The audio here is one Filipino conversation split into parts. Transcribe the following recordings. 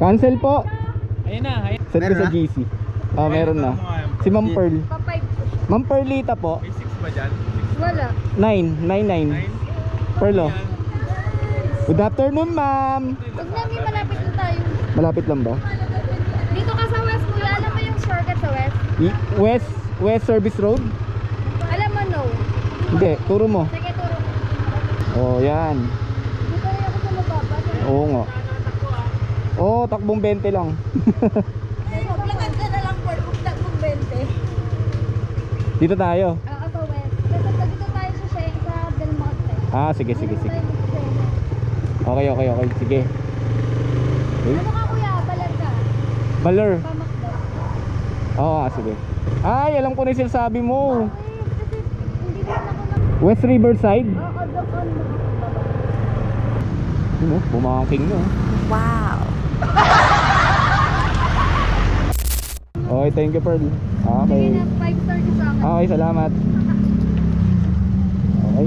Cancel po. Ayun na, ayun. Set ko Meron sa na? GC. Ah, meron na. Si Ma'am Pearl. Pa-five po siya. Ma'am Pearlita po. May 6 ba dyan? Wala. 9, 9, 9. Pearl oh. Good afternoon, ma'am. Huwag na, may malapit na tayo. Malapit lang ba? Dito ka sa West, kuya. Alam mo yung shortcut sa West? Y- West West Service Road? Alam mo, no. Hindi, turo mo. Sige, turo mo. Oh, yan. Dito rin ako sa mababa. Oo nga. Oh, takbong 20 lang. Lakad ka na lang for kung tagbong 20. Dito tayo. Oo, sa West. Kasi dito tayo sa Sheng, sa Del Monte. Ah, sige, sige, sige. Okay, okay, okay. Sige. Okay. Ano ka, kuya? Balag ka. Baler. Pamakda. Oo, ah, sige. Ay, alam ko na yung sinasabi mo. Na... West Riverside. Oo, doon. Ano, bumaking nyo. Wow. Okay, thank you, Pearl. Okay. Sige na, 5 star ka sa akin. Okay, salamat. Okay.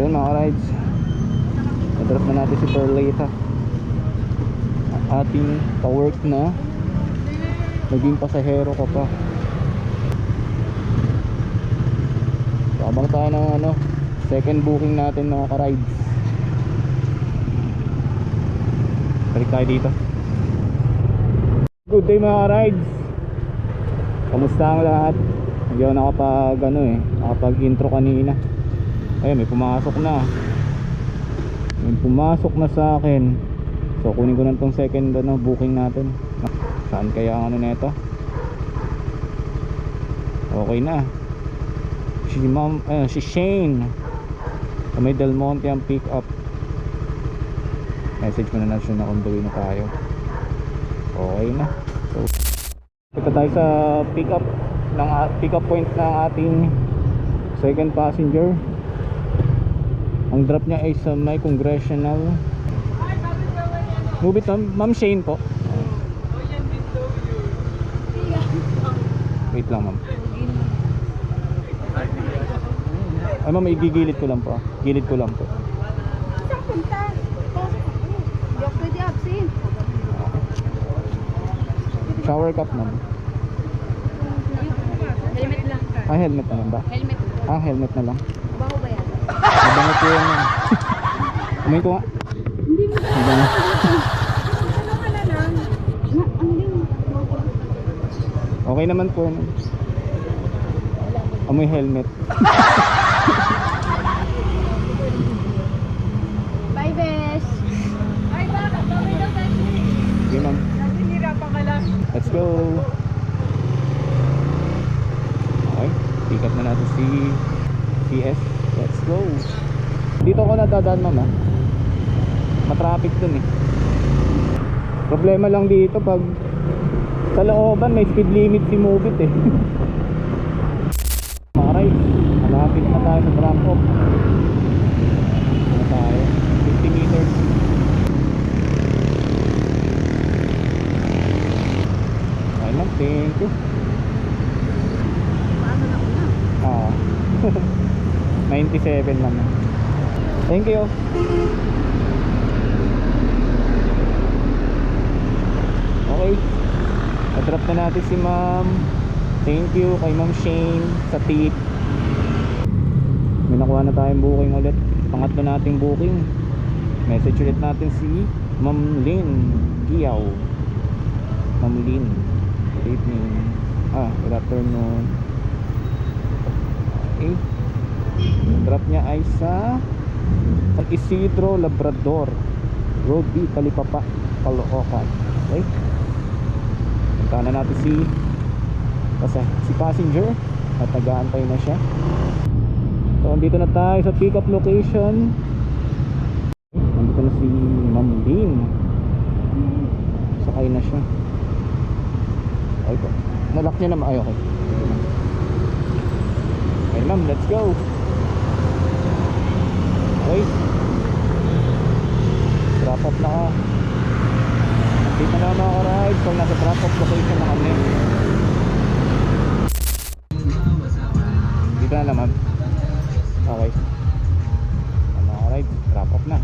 Ayun mga rides. Na-drop na natin si Perlita. Ang ating pa-work na. Naging pasahero ka pa. So, abang tayo ng ano, second booking natin mga ka-rides. Balik tayo dito. Good day mga rides. Kamusta ang lahat? Hindi ako nakapag ano eh, nakapag intro kanina. Ayun, may pumasok na. May pumasok na sa akin. So kunin ko na tong second ano, booking natin. Saan kaya ang ano nito? Okay na. Si Ma'am, eh, si Shane. Sa may Del Monte ang pick up. Message ko na na siya na kung na tayo. Okay na. So, ito tayo sa pick up ng pick up point ng ating second passenger. Ang drop niya ay sa may congressional. Move it on, Ma'am Shane po. Wait lang, ma'am. Ay, ma'am, igigilid ko lang po. Gilid ko lang po. Saan punta? Pasok ako. Hindi ako pwede absent. Shower cup, ma'am. Helmet lang ka. Ah, helmet na lang ba? Helmet. Ah, helmet na lang. Baho ba yan? Mabango po yan. ma'am. Kumain ko nga. Hindi mo Mabango. Ano ka na lang? Ang. Okay naman po yan. Amoy helmet. Bye, Besh. Ay, bakit? Bye daw, Besh. Sige, ma'am. Nahihirapan ka lang. Let's go. Okay. Pick up na natin si CS. Let's go. Dito ako nadadaan, ma'am. ah. Matraffic dun eh. Problema lang dito pag sa looban may speed limit si Mobit eh. Rides, malapit na tayo sa drop off. 50. Paano na una? Oo. 97 lang. Thank you. Okay. Atrap na natin si ma'am. Thank you kay ma'am Shane sa tip. May nakuha na tayong booking ulit. Pangatlo nating booking. Message ulit natin si Ma'am Lynn Kiyaw. Ma'am Lynn. Good evening. Ah, good afternoon. Okay. Drop niya ay sa San Isidro Labrador Road B, Talipapa, Caloocan. Okay. Punta na natin si kasi si passenger at nag-aantay na siya. So, andito na tayo sa pick up location. Andito na si Ma'am Lynn. Sakay na siya. Okay po. Nalock niya naman. Ay, okay. Okay ma'am, let's go. Okay. Drop off na ka. Dito na mga ka-ride. So, nasa drop off location na kami. Dito na ma'am. Okay. Ang mga ka-ride, drop off na.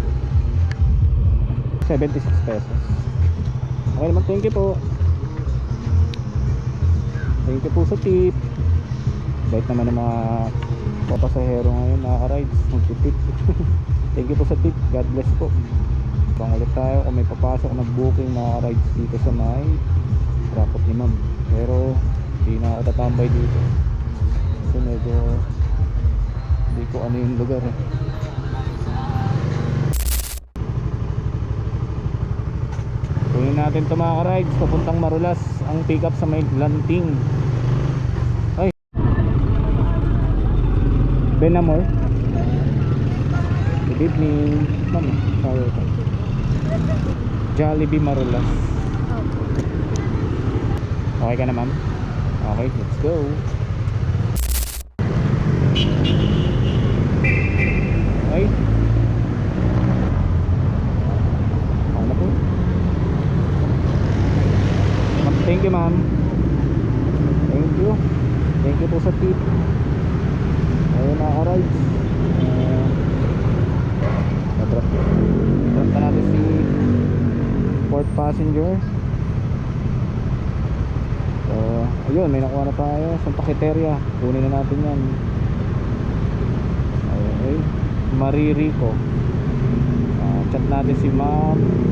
76 pesos. Okay naman, thank you po. Thank you po sa tip. Bait naman ng mga papasahero ngayon, nakaka-rides. Magtitip. thank you po sa tip. God bless po. Bang ulit tayo kung may papasok na booking nakaka-rides dito sa may rapot ni ma'am. Pero hindi na ako tatambay dito. Kasi medyo hindi ko ano yung lugar eh. Natin ito mga ka-rides. Papuntang Marulas ang pick up sa may Lanting. Ay. Benamor. Good evening. Ma'am sorry. Jollibee Marulas. Okay ka na ma'am? Okay let's go okay okay na po Ma'am, Thank you ma'am Thank you Thank you po sa tip Ayun na rides uh, Natrap Natrap na natin si Fourth passenger So Ayun may nakuha na tayo Sa Pakiteria Kunin na natin yan Okay Maririko uh, Chat natin si ma'am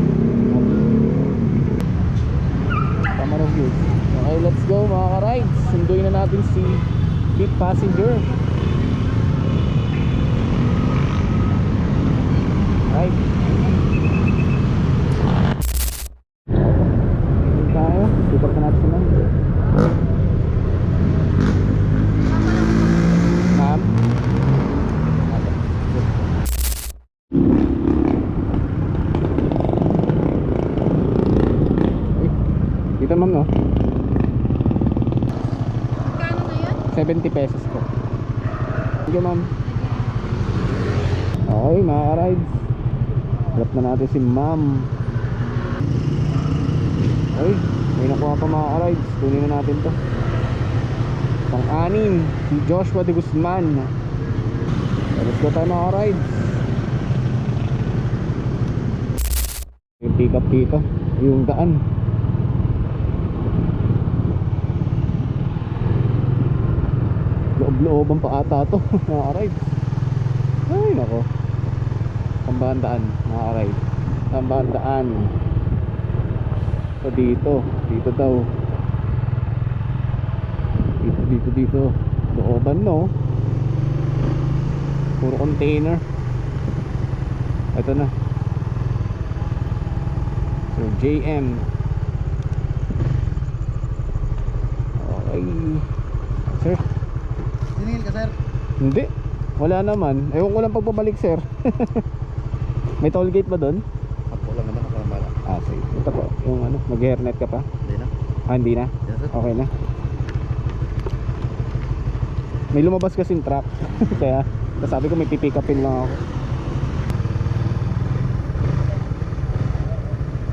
Tama reviews. Okay, let's go mga ka-rides. Sunduin na natin si Big Passenger. Right. Dito tayo. Pick up na natin si ma'am. Ma'am? Ay, Dito ma'am no? Magkano na yun? 70 pesos po. Thank you, ma'am. Okay, mga ka-rides. Harap na natin si ma'am. Okay, may nakuha pa mga ka-rides. Kunin na natin to. Pang-anim, si Joshua de Guzman. Let's go tayo mga ka-rides. Yung pick up dito, yung daan. Loob-looban pa ata to mga rides ay nako. Pambandaan mga rides pambandaan so dito. Dito daw. Dito dito dito. Looban no? Puro container. Ito na. So JM okay sir Siningil ka, sir? Hindi. Wala naman. Ewan ko lang pagpabalik, sir. May toll gate ba doon? Ako lang naman ako bala. Ah, sige. Ito po. Yung ano, mag-hairnet ka pa? Hindi na. Ah, hindi na? Yes, sir. Okay na. May lumabas kasing truck. Kaya, sabi ko may pipick upin lang ako.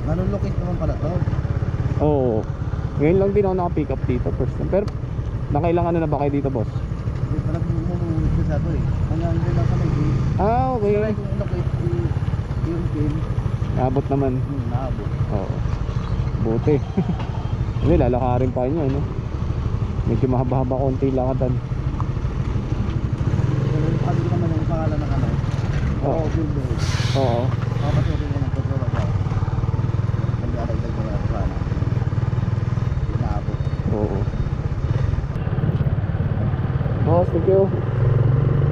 Nanulukit naman pala to. Oo. Ngayon lang din ako naka-pick up dito first time. Pero, nakailangan na na ba kayo dito, boss? Hindi pa nagmumulit sa to eh. Hanggang lang may gate. Ah, okay. Kaya kung ulukit yung yung game, Abot naman. hmm, naabot. Oo. Buti. Hindi, lalakarin pa nyo, ano? Medyo mahaba-haba konti sabi ko naman yung pangalan ng ano. Oo. Oo, billboard. Oo. Kapatuloy na ng kontrol ako. Nag-aragdag mo ako sana. Hindi naabot. Oo. Boss, thank you.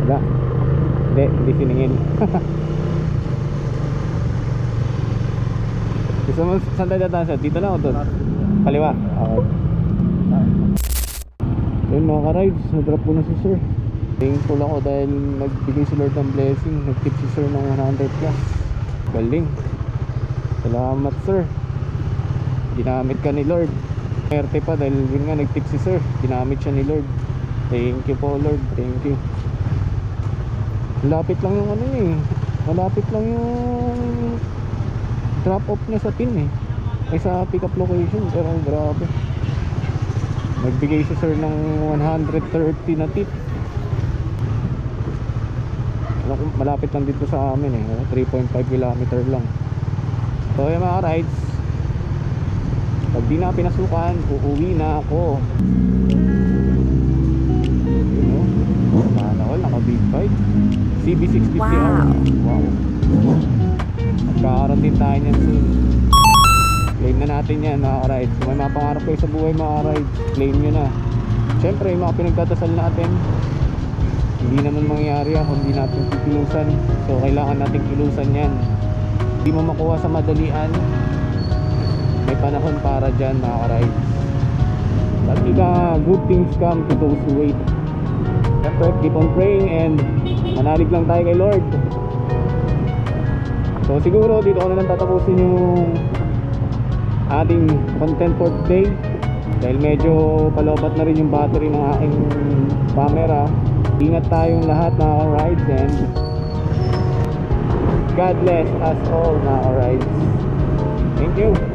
Wala. Hindi, hindi siningin. Gusto mo saan tayo dadaan sir? Dito lang o doon? Kaliwa? Okay. Yun mga ka-rides, ko na si sir. Thankful ako dahil nagbigay si Lord ng blessing. Nag-tip si sir ng 100 plus. Galing. Salamat sir. Ginamit ka ni Lord. Perte pa dahil yun nga nag-tip si sir. Ginamit siya ni Lord. Thank you po Lord. Thank you. Malapit lang yung ano eh. Malapit lang yung drop off niya sa pin eh. Ay sa pick up location. Pero grabe. Nagbigay si sir ng 130 na tip. Ko, malapit lang dito sa amin eh. 3.5 kilometer lang. So yung mga rides, Pag di na pinasukan, uuwi na ako. CB650R. Wow. Wow. Magkakaroon din tayo niyan soon. Claim na natin yan mga ka-rides. Kung may mga pangarap kayo sa buhay mga ka-rides, claim nyo na. Siyempre, yung mga pinagdadasal natin, hindi naman mangyayari yan kung hindi natin kilusan. So, kailangan natin kilusan yan. Hindi mo makuha sa madalian. May panahon para dyan mga ka-rides. Sabi ka, good things come to those who wait. Siyempre, keep on praying and manalig lang tayo kay Lord. So siguro dito ko na lang tatapusin yung ating content for today. Dahil medyo palobat na rin yung battery ng aking camera. Ingat tayong lahat mga rides and God bless us all mga rides thank you